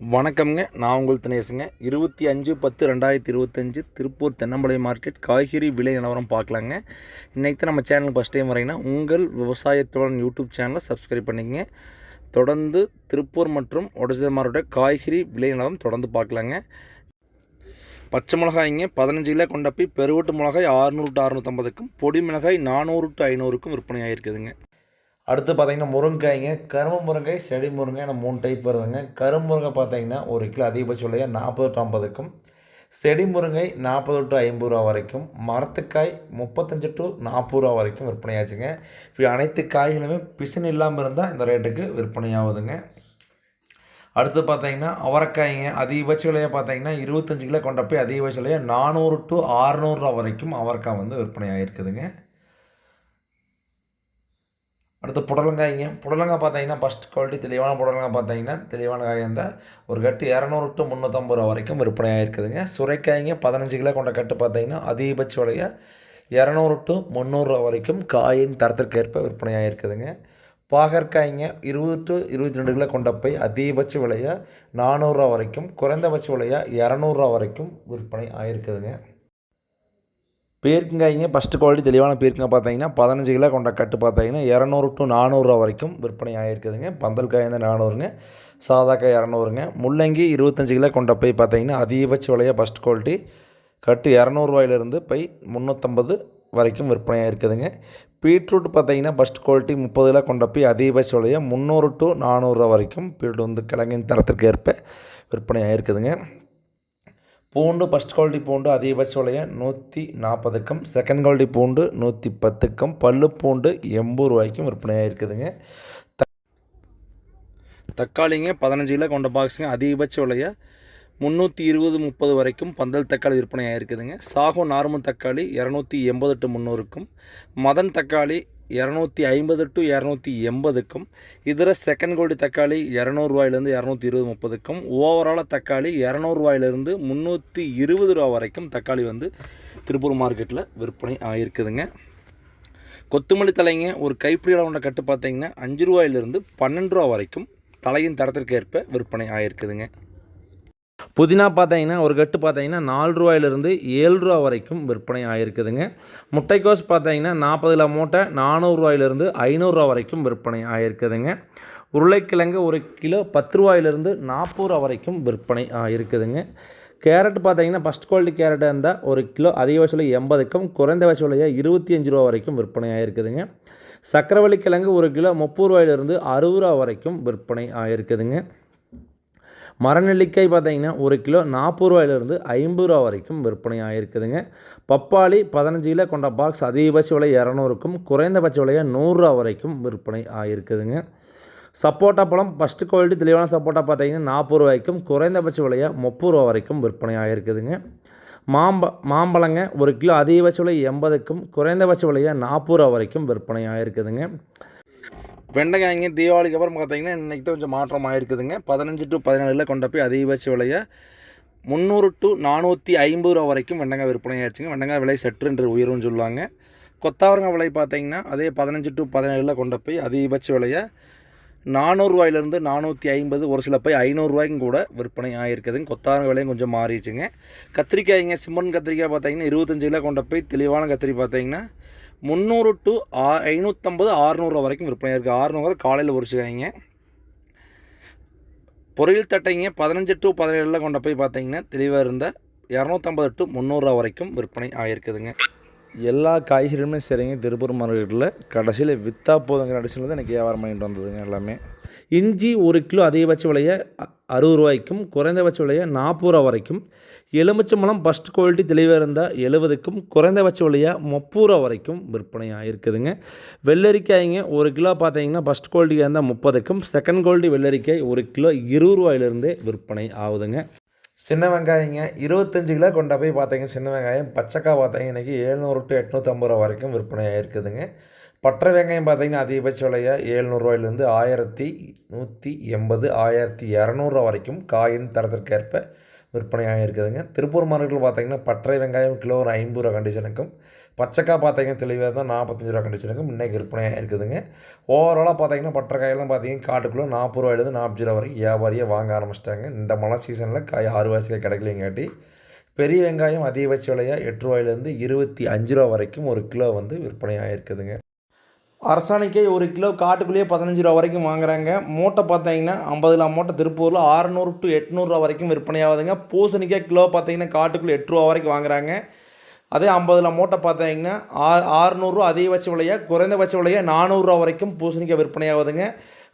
வணக்கம்ங்க. நான் உங்கள் தினேசுங்க. இருபத்தி அஞ்சு பத்து ரெண்டாயிரத்தி இருபத்தஞ்சு திருப்பூர் தென்னம்பாளையம் மார்க்கெட் காய்கறி விலை நிலவரம் பார்க்கலாங்க. இன்றைக்கி தான் நம்ம சேனல் ஃபஸ்ட் டைம் வரீங்கன்னா உங்கள் விவசாயத்துடன் யூடியூப் சேனலை சப்ஸ்கிரைப் பண்ணிக்கங்க. தொடர்ந்து திருப்பூர் மற்றும் ஒடசமாரோட காய்கறி விலை நிலவரம் தொடர்ந்து பார்க்கலாங்க. பச்சை மிளகாய்ங்க பதினஞ்சு கிலோ கொண்ட போய் பெருவட்டு மிளகாய் ஆறுநூறு டு அறுநூற்றம்பதுக்கும் பொடி மிளகாய் நானூறு டு ஐநூறுக்கும் விற்பனை ஆகிருக்குதுங்க அடுத்து பார்த்தீங்கன்னா முருங்கைக்காய்ங்க கரும்பு முருங்கை செடி முருங்கை என மூணு டைப் வருதுங்க. கரும்பு முருங்கை பார்த்தீங்கன்னா ஒரு கிலோ அதிகபட்ச விலையா நாற்பது டு ஐம்பதுக்கும். செடி முருங்கை நாற்பது டு ஐம்பது ரூபா வரைக்கும். மரத்துக்காய் முப்பத்தஞ்சு டு நாற்பது ரூபா வரைக்கும் விற்பனையாச்சுங்க. இப்போ அனைத்து காய்களுமே பிசின் இல்லாமல் இருந்தால் இந்த ரேட்டுக்கு விற்பனையாகுதுங்க. அடுத்து பார்த்தீங்கன்னா அவரைக்காய்ங்க அதிகபட்ச விலையை பார்த்தீங்கன்னா இருபத்தஞ்சு கிலோ கொண்ட போய் அதிகபட்ச விலையை நானூறு டு ஆறுநூறுரூவா வரைக்கும் அவரைக்காய் வந்து விற்பனையாக இருக்குதுங்க அடுத்து புடலங்காய்ங்க. புடலங்காய் பார்த்தீங்கன்னா ஃபஸ்ட் குவாலிட்டி தெளிவான புடலங்காய் பார்த்தீங்கன்னா தெளிவான காய் இருந்தால் ஒரு கட்டு இரநூறு டு முந்நூற்றம்பது ரூபா வரைக்கும் விற்பனை ஆகிருக்குதுங்க சுரைக்காய்ங்க பதினஞ்சு கிலோ கொண்ட கட்டு பார்த்தீங்கன்னா அதிகபட்ச விலையை இரநூறு டு முந்நூறுரூவா வரைக்கும் காயின் தரத்திற்கேற்ப விற்பனை ஆகிருக்குதுங்க பாகற்காய்ங்க இருபது டு இருபத்தி ரெண்டு கிலோ கொண்ட போய் அதிகபட்ச விலையாக நானூறுரூவா வரைக்கும் குறைந்தபட்ச விலையாக இரநூறுவா வரைக்கும் விற்பனை ஆகிருக்குதுங்க பீர்க்கங்காய்ங்க ஃபஸ்ட்டு குவாலிட்டி தெளிவான பீர்க்கங்காய் பார்த்தீங்கன்னா பதினஞ்சு கிலோ கொண்ட கட்டு பார்த்தீங்கன்னா இரநூறு டு நானூறுரூவா வரைக்கும் விற்பனை ஆகிருக்குதுங்க பந்தல் காய் வந்து நானூறுங்க சாதா காய் இரநூறுங்க. முள்ளங்கி இருபத்தஞ்சு கிலோ கொண்ட போய் பார்த்தீங்கன்னா அதிகபட்ச விலையாக ஃபஸ்ட் குவாலிட்டி கட்டு இரநூறுவாயிலிருந்து பை முந்நூற்றம்பது வரைக்கும் விற்பனையாக இருக்குதுங்க பீட்ரூட் பார்த்தீங்கன்னா ஃபஸ்ட் குவாலிட்டி முப்பது கிலோ கொண்ட போய் அதிகபட்ச விலையாக முந்நூறு டு நானூறுரூவா வரைக்கும் பீட்ரூட் வந்து கிழங்கின் தரத்திற்கு ஏற்ப விற்பனையாக இருக்குதுங்க பூண்டு ஃபஸ்ட் குவாலிட்டி பூண்டு அதிகபட்ச விலையை நூற்றி நாற்பதுக்கும் செகண்ட் குவாலிட்டி பூண்டு நூற்றி பத்துக்கும் பல்லு பூண்டு எண்பது ரூபாய்க்கும் விற்பனையாக இருக்குதுங்க. தக்காளிங்க பதினஞ்சு கிலோ கொண்ட பாக்ஸுங்க அதிகபட்ச விலைய முந்நூற்றி இருபது முப்பது வரைக்கும் பந்தல் தக்காளி விற்பனையாக இருக்குதுங்க. சாகோ நார்மல் தக்காளி இரநூத்தி எண்பது டு முந்நூறுக்கும் மதன் தக்காளி இரநூத்தி ஐம்பது டு இரநூத்தி எண்பதுக்கும் இதர செகண்ட் கோல்டு தக்காளி இரநூறுவாயிலேருந்து இரநூத்தி இருபது முப்பதுக்கும் ஓவராலாக தக்காளி இரநூறுவாயிலேருந்து முந்நூற்றி இருபது ரூபா வரைக்கும் தக்காளி வந்து திருப்பூர் மார்க்கெட்டில் விற்பனை ஆகிருக்குதுங்க கொத்தமல்லி தலைங்க ஒரு கைப்பிடி அளவுண்ட கட்டு பார்த்தீங்கன்னா அஞ்சு ரூபாயிலிருந்து பன்னெண்டு ரூபா வரைக்கும் தலையின் தரத்திற்கு ஏற்ப விற்பனை ஆகிருக்குதுங்க புதினா பார்த்தீங்கன்னா ஒரு கட்டு பார்த்தீங்கன்னா நாலு ரூபாயிலிருந்து ஏழு ரூபா வரைக்கும் விற்பனை ஆகிருக்குதுங்க முட்டைக்கோஸ் பார்த்தீங்கன்னா நாற்பதுல மூட்டை நானூறுரூவாயிலிருந்து ஐநூறுரூவா வரைக்கும் விற்பனை ஆகிருக்குதுங்க உருளைக்கிழங்கு ஒரு கிலோ பத்து ரூபாயிலிருந்து நாற்பது ரூபா வரைக்கும் விற்பனை ஆகிருக்குதுங்க கேரட் பார்த்தீங்கன்னா ஃபஸ்ட் குவாலிட்டி கேரட் இருந்தால் ஒரு கிலோ அதிக வயசுல எண்பதுக்கும் குறைந்தபட்ச விலையாக இருபத்தி அஞ்சு ரூபா வரைக்கும் விற்பனை ஆகிருக்குதுங்க சக்கரவள்ளி கிழங்கு ஒரு கிலோ முப்பது ரூபாயிலிருந்து அறுபது ரூபா வரைக்கும் விற்பனை ஆகிருக்குதுங்க மரநெல்லிக்காய் பார்த்தீங்கன்னா ஒரு கிலோ நாற்பது ரூபாயிலிருந்து ஐம்பது ரூபா வரைக்கும் விற்பனை ஆகிருக்குதுங்க பப்பாளி பதினஞ்சு கிலோ கொண்ட பாக்ஸ் அதிகபட்ச விலை இரநூறுக்கும் குறைந்தபட்ச விலையாக நூறுரூவா வரைக்கும் விற்பனை ஆகிருக்குதுங்க சப்போட்டா பழம் ஃபஸ்ட்டு குவாலிட்டி தெளிவான சப்போட்டா பார்த்தீங்கன்னா நாற்பது ரூபாய்க்கும் குறைந்தபட்ச விலையாக முப்பது ரூபா வரைக்கும் விற்பனை ஆகிருக்குதுங்க மாம்ப மாம்பழங்க ஒரு கிலோ அதிகபட்ச விலை எண்பதுக்கும் குறைந்தபட்ச விலையாக நாற்பது ரூபா வரைக்கும் விற்பனை ஆகிருக்குதுங்க வெண்டைக்காய்ங்க தீபாவளிக்கு அப்புறம் பார்த்தீங்கன்னா இன்றைக்கி கொஞ்சம் மாற்றம் ஆகிருக்குதுங்க பதினஞ்சு டு பதினேழில் கொண்ட போய் அதிகபட்ச விலையை முந்நூறு டு நானூற்றி ஐம்பது ரூபா வரைக்கும் வெண்டைக்காய் விற்பனை ஆயிடுச்சுங்க வெண்டைக்காய் விலை சற்று என்று உயரும்னு சொல்லுவாங்க. கொத்தாவரங்காய் விலை பார்த்தீங்கன்னா அதே பதினஞ்சு டு பதினேழில் கொண்ட போய் அதிகபட்ச விலையை நானூறுரூவாயிலேருந்து நானூற்றி ஐம்பது ஒரு சில போய் ஐநூறுரூவாய்க்கும் கூட விற்பனை ஆகிருக்குதுங்க கொத்தாரங்க விலையும் கொஞ்சம் மாறிடுச்சுங்க. கத்திரிக்காய்ங்க சிம்மன் கத்திரிக்காய் பார்த்தீங்கன்னா இருபத்தஞ்சு கிலோ கொண்ட போய் தெளிவான கத்திரி பார்த்தீங்கன்னா முந்நூறு டு ஆ ஐநூற்றம்பது ஆறுநூறுவா வரைக்கும் விற்பனை இருக்குது ஆறுநூறு காலையில் உரிச்சுக்காய்ங்க பொரியல் தட்டைங்க பதினஞ்சு டு பதினேழில் கொண்ட போய் பார்த்தீங்கன்னா தெளிவாக இருந்த இரநூத்தம்பது டு முந்நூறுரூவா வரைக்கும் விற்பனை ஆகியிருக்குதுங்க எல்லா காய்கறிகளுமே சரிங்க. திருப்பூர் மார்க்கெட்டில் கடைசியில் விற்றா போதுங்கிற அடிஷனில் தான் எனக்கு வியாபாரம் பண்ணிட்டு வந்ததுங்க எல்லாமே. இஞ்சி ஒரு கிலோ அதிகபட்ச விலையை அறுபது ரூபாய்க்கும் குறைந்தபட்ச விலையை நாற்பது ரூபா வரைக்கும். எலுமிச்சம்பழம் ஃபஸ்ட் குவாலிட்டி தெளிவாக இருந்தால் எழுபதுக்கும் குறைந்தபட்ச விலையாக முப்பது ரூபா வரைக்கும் விற்பனையாக இருக்குதுங்க வெள்ளரிக்காய்ங்க ஒரு கிலோ பார்த்தீங்கன்னா ஃபஸ்ட் குவாலிட்டியாக இருந்தால் முப்பதுக்கும் செகண்ட் குவாலிட்டி வெள்ளரிக்காய் ஒரு கிலோ இருபது ரூபாயிலிருந்தே விற்பனை ஆகுதுங்க. சின்ன வெங்காயங்க இருபத்தஞ்சு கிலோ கொண்டா போய் பார்த்தீங்க சின்ன வெங்காயம் பச்சைக்காய் பார்த்தீங்க இன்றைக்கி ஏழ்நூறு டு எட்நூற்றம்பது ரூபா வரைக்கும் விற்பனை ஆகிருக்குதுங்க பற்ற வெங்காயம் பார்த்தீங்கன்னா அதிகபட்ச விலையாக ஏழ்நூறுவாயிலேருந்து ஆயிரத்தி நூற்றி எண்பது ஆயிரத்தி இரநூறுவா வரைக்கும் காயின் தரத்திற்கேற்ப விற்பனையாக இருக்குதுங்க. திருப்பூர் மார்க்கெட்டில் பார்த்தீங்கன்னா பற்றை வெங்காயம் கிலோ ஒரு ஐம்பது ரூபா கண்டிஷனுக்கும் பச்சைக்காய் பார்த்தீங்கன்னா தெளிவாக தான் நாற்பத்தஞ்சு ரூபா கண்டிஷனுக்கும் இன்றைக்கி விற்பனையாக இருக்குதுங்க. ஓவராலாக பார்த்தீங்கன்னா பற்றைக்காயெல்லாம் பார்த்தீங்கன்னா காட்டுக்குள்ளே நாற்பது ரூபாயிலேருந்து நாற்பது ரூபா வரைக்கும் வியாபாரியை வாங்க ஆரம்பிச்சிட்டாங்க. இந்த மழை சீசனில் காய் ஆறு வாசிக்காய் கிடைக்கலங்காட்டி பெரிய வெங்காயம் அதிகபட்ச விலையாக எட்டு ரூபாயிலேருந்து இருபத்தி அஞ்சு ரூபா வரைக்கும் ஒரு கிலோ வந்து விற்பனையாக இருக்குதுங்க. அரசாணிக்கை ஒரு கிலோ காட்டுக்குள்ளேயே பதினஞ்சு ரூபா வரைக்கும் வாங்குறாங்க. மூட்டை பார்த்தீங்கன்னா ஐம்பதுல மூட்டை திருப்பூரில் ஆறுநூறு டு எட்நூறுரூவா வரைக்கும் விற்பனையாகுதுங்க. பூசணிக்காய் கிலோ பார்த்தீங்கன்னா காட்டுக்குள்ளே எட்டு ரூபா வரைக்கும் வாங்குறாங்க. அதே ஐம்பதுல மூட்டை பார்த்தீங்கன்னா ஆ ஆறுநூறுவா அதிகபட்ச விலையாக குறைந்தபட்ச விலையாக நானூறுரூவா வரைக்கும் பூசணிக்காய் விற்பனையாகுதுங்க.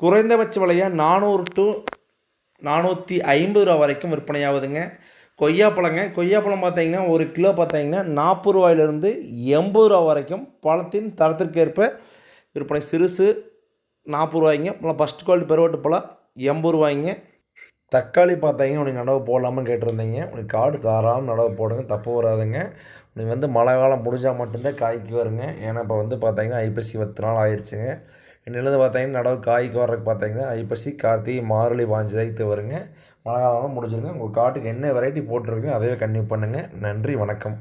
குறைந்தபட்ச விலையாக நானூறு டு நானூற்றி ஐம்பது ரூபா வரைக்கும் விற்பனையாகுதுங்க. கொய்யாப்பழங்க கொய்யாப்பழம் பார்த்தீங்கன்னா ஒரு கிலோ பார்த்தீங்கன்னா நாற்பது ரூபாயிலிருந்து எண்பது ரூபா வரைக்கும் பழத்தின் தரத்திற்கேற்ப விற்பனை. சிறுசு நாற்பது ரூபாய்ங்க அப்புறம் ஃபஸ்ட் குவாலிட்டி பெருவட்டு பழம் எண்பது ரூபாய்ங்க. தக்காளி பார்த்தீங்கன்னா உனக்கு நடவு போடலாமான்னு கேட்டிருந்தீங்க. உனக்கு காடு தாராளம் நடவு போடுங்க தப்பு வராதுங்க. உனக்கு வந்து மழை காலம் முடிஞ்சால் மட்டும்தான் காய்க்கு வருங்க. ஏன்னா இப்போ வந்து பார்த்தீங்கன்னா ஐப்பசி பத்து நாள் ஆயிடுச்சுங்க இன்னிலேருந்து பார்த்தீங்கன்னா நடவு காய்க்கு வர்றதுக்கு பார்த்தீங்கன்னா ஐப்பசி கார்த்திகை மார்கழி பாஞ்சு வருங்க. மழை காலம் முடிஞ்சிருங்க. உங்கள் காட்டுக்கு என்ன வெரைட்டி போட்டிருக்கீங்க அதே கன்டினியூ பண்ணுங்கள் நன்றி வணக்கம்.